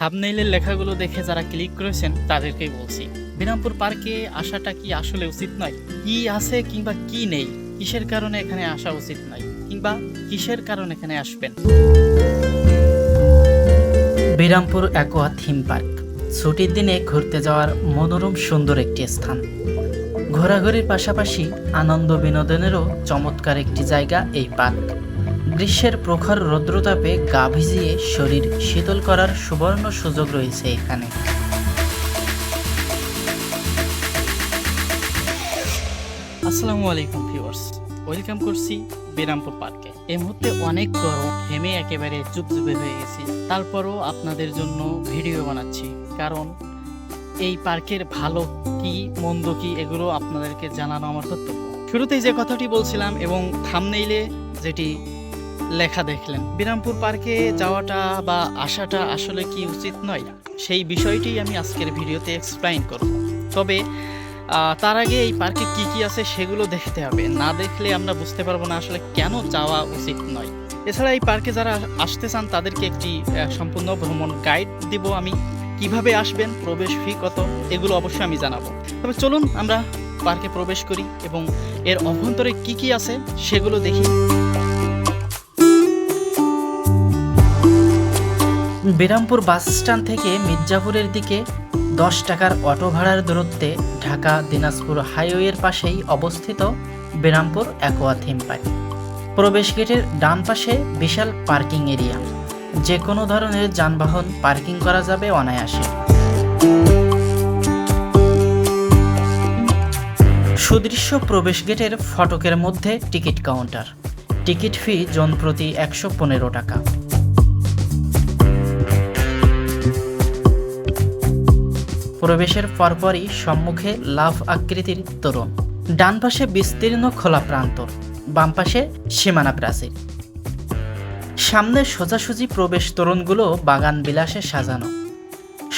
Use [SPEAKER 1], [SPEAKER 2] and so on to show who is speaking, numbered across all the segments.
[SPEAKER 1] থাবনেইলের লেখাগুলো দেখে যারা ক্লিক করেছেন, তাদেরকেই বলছি, বিরামপুর পার্কে আসাটা কি আসলে উচিত নয়? কি আছে কিংবা কি নেই? কিসের কারণে এখানে আসা উচিত নয়? কিংবা কিসের কারণে এখানে আসবেন? Birampur aqua theme park. ছুটির দিনে ঘুরতে যাওয়ার মনোরম সুন্দর একটি স্থান। ঘোরাঘুরির পাশাপাশি আনন্দ বিনোদনেরও চমৎকার একটি জায়গা এই পার্ক। গ্রীষ্মের প্রখর রৌদ্রতাপে গা ভিজিয়ে শরীর শীতল করার সুবর্ণ সুযোগ রয়েছে এখানে। আসসালামু আলাইকুম ভিউয়ার্স, ওয়েলকাম করছি বিরামপুর পার্কে। এই মুহূর্তে অনেক গরম হেমে একেবারে চুপচুপে হয়ে গেছি। তারপরও আপনাদের জন্য ভিডিও বানাচ্ছি। কারণ এই পার্কের ভালো কি, মন্দ কি, এগুলো আপনাদেরকে জানানো আমার কর্তব্য। শুরুতেই যে কথাটি বলছিলাম এবং থামনেইলে যেটি লেখা দেখলেন। বিরামপুর পার্কে যাওয়াটা বা আসাটা আসলে কি উচিত নয়? সেই বিষয়টি আমি আজকের ভিডিওতে এক্সপ্লেইন করব। তবে তার আগে এই পার্কে কি কি আছে সেগুলো দেখতে হবে। না দেখলে আমরা বুঝতে পারব না আসলে কেন যাওয়া উচিত নয়। এছাড়া এই পার্কে যারা আসতে চান, তাদেরকে একটি সম্পূর্ণ ভ্রমণ গাইড দিব আমি। কীভাবে আসবেন, প্রবেশ ফি কত, এগুলো অবশ্যই আমি জানাব। তবে চলুন আমরা পার্কে প্রবেশ করি এবং এর অভ্যন্তরে কি কি আছে সেগুলো দেখি। বিরামপুর বাস স্ট্যান্ড থেকে মির্জাপুরের দিকে দশ টাকার অটো ভাড়ার দূরত্বে ঢাকা, দিনাজপুর হাইওয়ের পাশেই অবস্থিত বিরামপুর অ্যাকোয়া থিম পার্ক। প্রবেশ গেটের ডান পাশে বিশাল পার্কিং এরিয়া। যে কোনো ধরনের যানবাহন পার্কিং করা যাবে অনায়াসে। সুদৃশ্য প্রবেশ গেটের ফটকের মধ্যে টিকিট কাউন্টার। টিকিট ফি জন প্রতি একশো পনেরো টাকা। প্রবেশের পরপরই সম্মুখে লাভ আকৃতির তোরণ। ডান পাশে বিস্তীর্ণ খোলা প্রান্তর বাম পাশে সীমানা প্রাচীর। সামনে সোজাসুজি প্রবেশ তোরণগুলো বাগান বিলাসে সাজানো।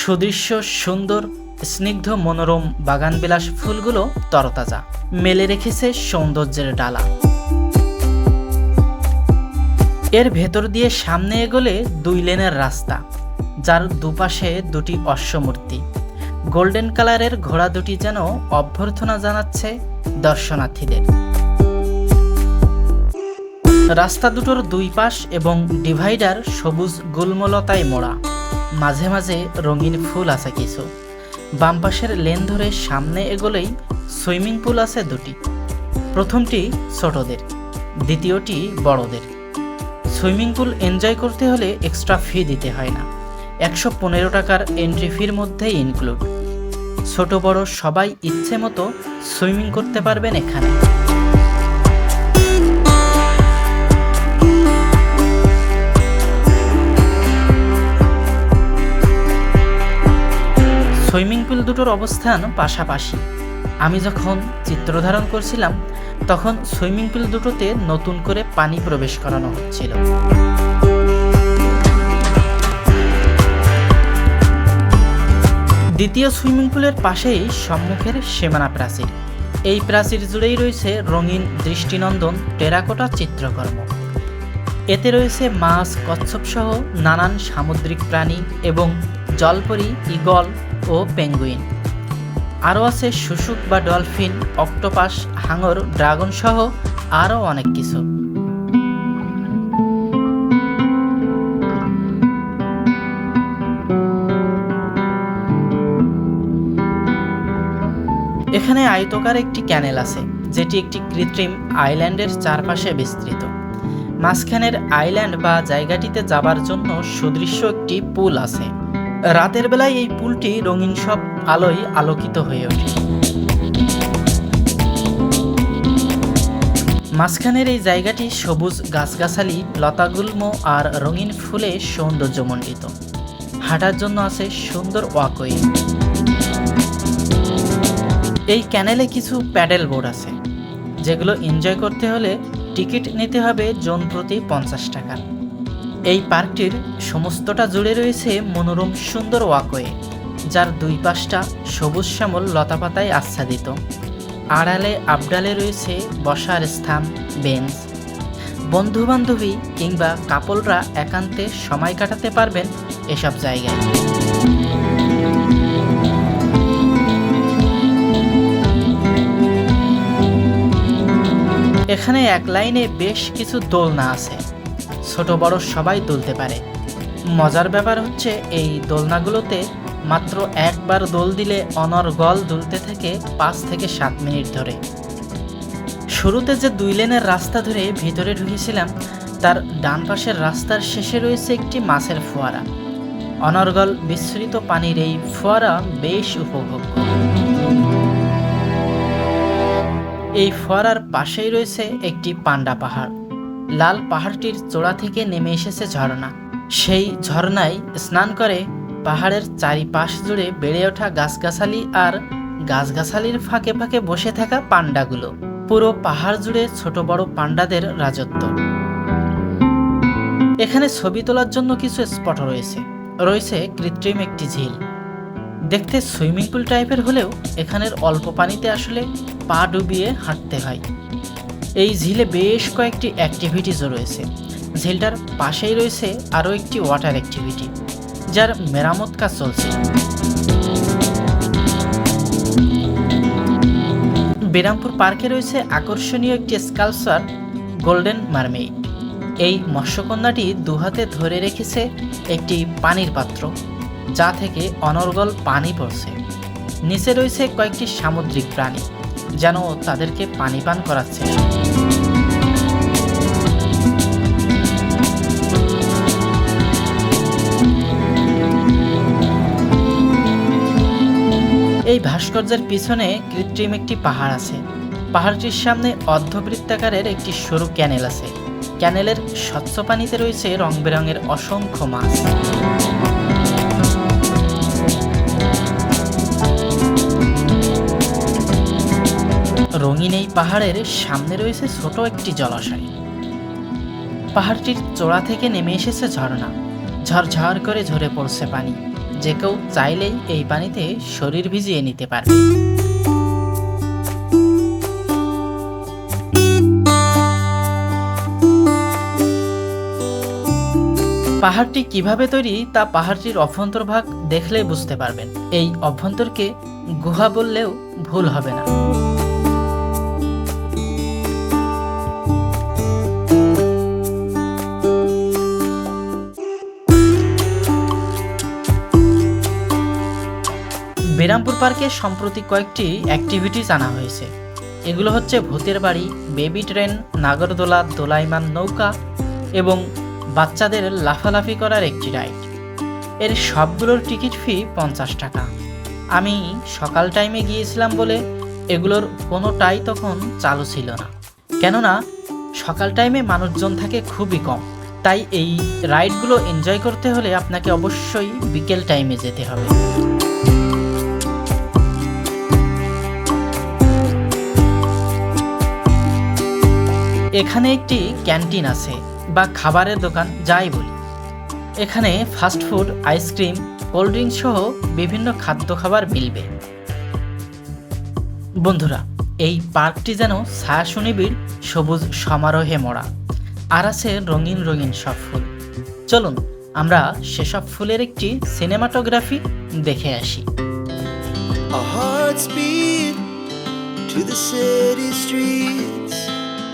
[SPEAKER 1] সুদৃশ্য, সুন্দর, স্নিগ্ধ, মনোরম বাগান বিলাস ফুলগুলো তরতাজা, মেলে রেখেছে সৌন্দর্যের ডালা। এর ভেতর দিয়ে সামনে এগোলে দুই লেনের রাস্তা, যার দুপাশে দুটি অশ্বমূর্তি। গোল্ডেন কালারের ঘোড়া দুটি যেন অভ্যর্থনা জানাচ্ছে দর্শনার্থীদের। রাস্তা দুটোর দুই পাশ এবং ডিভাইডার সবুজ গুলমলতায় মোড়া। মাঝে মাঝে রঙিন ফুল আছে কিছু। বাম পাশের লেন ধরে সামনে এগোলেই সুইমিং পুল আছে দুটি। প্রথমটি ছোটদের, দ্বিতীয়টি বড়দের। সুইমিং পুল এনজয় করতে হলে এক্সট্রা ফি দিতে হয় না। একশো পনেরো টাকার এন্ট্রি ফির মধ্যেই ইনক্লুড। ছোট বড় সবাই ইচ্ছে মতো সুইমিং করতে পারবেন এখানে। সুইমিং পুল দুটোর অবস্থান পাশাপাশি। আমি যখন চিত্র ধারণ করছিলাম, তখন সুইমিং পুল দুটোতে নতুন করে পানি প্রবেশ করানো হচ্ছিল। দ্বিতীয় সুইমিং পুলের পাশেই সম্মুখের সীমানা প্রাচীর। এই প্রাচীর জুড়েই রয়েছে রঙিন দৃষ্টিনন্দন, টেরাকোটা চিত্রকর্ম। এতে রয়েছে মাছ, কচ্ছপ সহ নানান সামুদ্রিক প্রাণী এবং জলপরি ইগল ও পেঙ্গুইন। আরও আছে শুশুক বা ডলফিন, অক্টোপাস, হাঙর, ড্রাগন সহ আরও অনেক কিছু। এখানে আয়তকার একটি ক্যানেল আছে, যেটি একটি কৃত্রিম আইল্যান্ডের চারপাশে বিস্তৃত। মাঝখানের আইল্যান্ড বা জায়গাটিতে যাবার জন্য সুদৃশ্য একটি পুল আছে। রাতের বেলায় এই পুলটি রঙিন সব আলোয় আলোকিত হয়ে ওঠে। মাঝখানের এই জায়গাটি সবুজ গাছগাছালি, লতাগুল্ম আর রঙিন ফুলে সৌন্দর্যমণ্ডিত। হাঁটার জন্য আছে সুন্দর ওয়াকওয়ে। এই ক্যানেলে কিছু প্যাডেল বোর্ড আছে, যেগুলো এনজয় করতে হলে টিকিট নিতে হবে জন প্রতি পঞ্চাশ টাকা। এই পার্কটির সমস্তটা জুড়ে রয়েছে মনোরম সুন্দর ওয়াকওয়ে যার দুই পাশটা সবুজ শ্যামল লতাপাতায় আচ্ছাদিত। আড়ালে আবডালে রয়েছে বসার স্থান, বেঞ্চ। বন্ধু বান্ধবী কিংবা কাপলরা একান্তে সময় কাটাতে পারবেন এসব জায়গায়। এখানে এক লাইনে বেশ কিছু দোলনা আছে। ছোট বড় সবাই দুলতে পারে। মজার ব্যাপার হচ্ছে, এই দোলনাগুলোতে মাত্র একবার দোল দিলে অনর্গল দুলতে থাকে পাঁচ থেকে সাত মিনিট ধরে। শুরুতে যে দুই লেনের রাস্তা ধরে ভিতরে ঢুকেছিলাম, তার ডান পাশের রাস্তার শেষে রয়েছে একটি মাছের ফোয়ারা। অনর্গল বিস্তৃত পানির এই ফোয়ারা বেশ উপভোগ্য। এই ফোয়ারার পাশেই রয়েছে একটি পান্ডা পাহাড়। লাল পাহাড়টির চূড়া থেকে নেমে এসেছে ঝর্ণা। সেই ঝর্ণায় স্নান করে পাহাড়ের চারিপাশ জুড়ে বেড়ে ওঠা গাছগাছালি আর গাছগাছালির ফাঁকে ফাঁকে বসে থাকা পান্ডাগুলো। পুরো পাহাড় জুড়ে ছোট বড় পান্ডাদের রাজত্ব। এখানে ছবি তোলার জন্য কিছু স্পট রয়েছে। রয়েছে কৃত্রিম একটি ঝিল। দেখতে সুইমিং পুল টাইপের হলেও এখানের অল্প পানিতে আসলে পা ডুবিয়ে হাঁটতে হয়। এই ঝিলে বেশ কয়েকটি অ্যাক্টিভিটিসও রয়েছে। ঝিলটার পাশেই রয়েছে আরও একটি ওয়াটার অ্যাক্টিভিটি যার মেরামত কাজ চলছে। বেরামপুর পার্কে রয়েছে আকর্ষণীয় একটি স্কালচার গোল্ডেন মারমেইড এই মৎস্যকন্যাটি দুহাতে ধরে রেখেছে একটি পানির পাত্র। যা থেকে অনর্গল পানি পড়ছে। নিচে রয়েছে কয়েকটি সামুদ্রিক প্রাণী, যেন তাদেরকে পানি পান করাচ্ছে। এই ভাস্কর্যের পিছনে কৃত্রিম একটি পাহাড় আছে। পাহাড়টির সামনে অর্ধবৃত্তাকারের একটি সরু ক্যানেল আছে। ক্যানেলের স্বচ্ছ পানিতে রয়েছে রং বেরঙের অসংখ্য মাছ। রঙিন এই পাহাড়ের সামনে রয়েছে ছোট একটি জলাশয়। পাহাড়টির চোড়া থেকে নেমে এসেছে ঝর্ণা। ঝরঝর করে ঝরে পড়ছে পানি। যে কেউ চাইলেই এই পানিতে শরীর ভিজিয়ে নিতে পারবে পাহাড়টি কীভাবে তৈরি তা পাহাড়টির অভ্যন্তরভাগ দেখলেই বুঝতে পারবেন। এই অভ্যন্তরকে গুহা বললেও ভুল হবে না। বেরামপুর পার্কে সম্প্রতি কয়েকটি অ্যাক্টিভিটিস আনা হয়েছে। এগুলো হচ্ছে ভূতের বাড়ি বেবি ট্রেন নাগরদোলা, দোলাইমান নৌকা এবং বাচ্চাদের লাফালাফি করার একটি রাইড এর সবগুলোর টিকিট ফি পঞ্চাশ টাকা। আমি সকাল টাইমে গিয়েছিলাম বলে এগুলোর কোনোটাই তখন চালু ছিল না। কেননা, সকাল টাইমে মানুষজন থাকে খুবই কম। তাই এই রাইডগুলো এনজয় করতে হলে আপনাকে অবশ্যই বিকেল টাইমে যেতে হবে। এখানে একটি ক্যান্টিন আছে বা খাবারের দোকান, যাই বলি। এখানে ফাস্টফুড আইসক্রিম, কোল্ড ড্রিঙ্কস সহ বিভিন্ন খাদ্য খাবার মিলবে। বন্ধুরা, এই পার্কটি যেন ছায়া সুনিবিড় সবুজ সমারোহে মোড়া। আর আছে রঙিন রঙিন সব ফুল। চলুন, আমরা সেসব ফুলের একটি সিনেমাটোগ্রাফি দেখে আসি।
[SPEAKER 2] Our hearts beat to the city streets.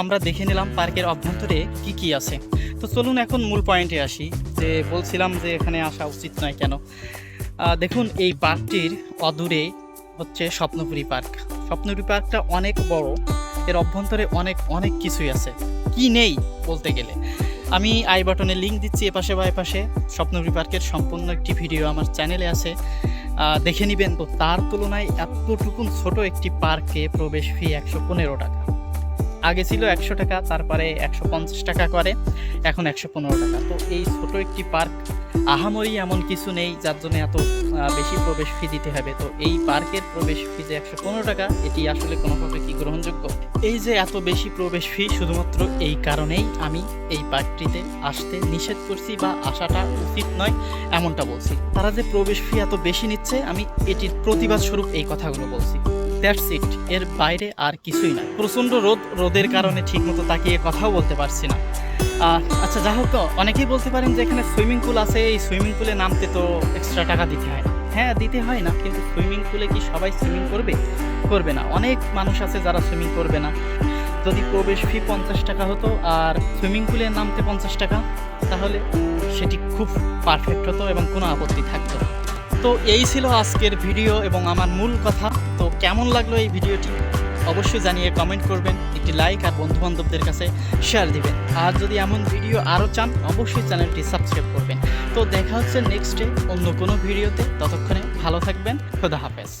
[SPEAKER 1] আমরা দেখে নিলাম পার্কের অভ্যন্তরে কি কি আছে। তো চলুন এখন মূল পয়েন্টে আসি যে বলছিলাম যে এখানে আসা উচিত নয় কেন। দেখুন, এই পার্কটির অদূরে হচ্ছে স্বপ্নপুরী পার্ক। স্বপ্নপুরী পার্কটা অনেক বড়, এর অভ্যন্তরে অনেক অনেক কিছুই আছে। কি নেই বলতে গেলে। আমি আই বাটনে লিঙ্ক দিচ্ছি এপাশে বা এপাশে। স্বপ্নপুরী পার্কের সম্পূর্ণ একটি ভিডিও আমার চ্যানেলে আছে। দেখে নেবেন। তো তার তুলনায় এতটুকুন ছোট একটি পার্কে প্রবেশ ফি একশো পনেরো টাকা। আগে ছিল একশো টাকা, তারপরে একশো পঞ্চাশ টাকা করে, এখন একশো পনেরো টাকা। তো এই ছোট একটি পার্ক আহামরি এমন কিছু নেই যার জন্য এত বেশি প্রবেশ ফি দিতে হবে। তো এই পার্কের প্রবেশ ফি যে একশো পনেরো টাকা, এটি আসলে কোনোভাবে কি গ্রহণযোগ্য? এই যে এত বেশি প্রবেশ ফি শুধুমাত্র এই কারণেই আমি এই পার্কটিতে আসতে নিষেধ করছি বা আসাটা উচিত নয়, এমনটা বলছি। তারা যে প্রবেশ ফি এত বেশি নিচ্ছে, আমি এটির প্রতিবাদ স্বরূপ এই কথাগুলো বলছি। That's it. এর বাইরে আর কিছুই না। প্রচণ্ড রোদ, রোদের কারণে ঠিকমতো তাকিয়ে কথাও বলতে পারছি না। আচ্ছা যা হোক, অনেকেই বলতে পারেন যে এখানে সুইমিং পুল আছে, এই সুইমিং পুলে নামতে তো এক্সট্রা টাকা দিতে হয় হ্যাঁ দিতে হয় না, কিন্তু সুইমিং পুলে কি সবাই সুইমিং করবে? করবে না। অনেক মানুষ আছে যারা সুইমিং করবে না। যদি প্রবেশ ফি পঞ্চাশ টাকা হতো আর সুইমিং পুলে নামতে পঞ্চাশ টাকা, তাহলে সেটি খুব পারফেক্ট হতো এবং কোনো আপত্তি থাকতো না। তো এই ছিল আজকের ভিডিও এবং আমার মূল কথা। তো কেমন লাগল এই ভিডিওটি? অবশ্যই জানিয়ে কমেন্ট করবেন, একটি লাইক আর বন্ধু বান্ধবদের কাছে শেয়ার দিবেন। আর যদি এমন ভিডিও আরও চান, অবশ্যই চ্যানেলটি সাবস্ক্রাইব করবেন। তো দেখা হচ্ছে নেক্সট ডে অন্য কোনো ভিডিওতে। ততক্ষণে ভালো থাকবেন, খোদা হাফেজ।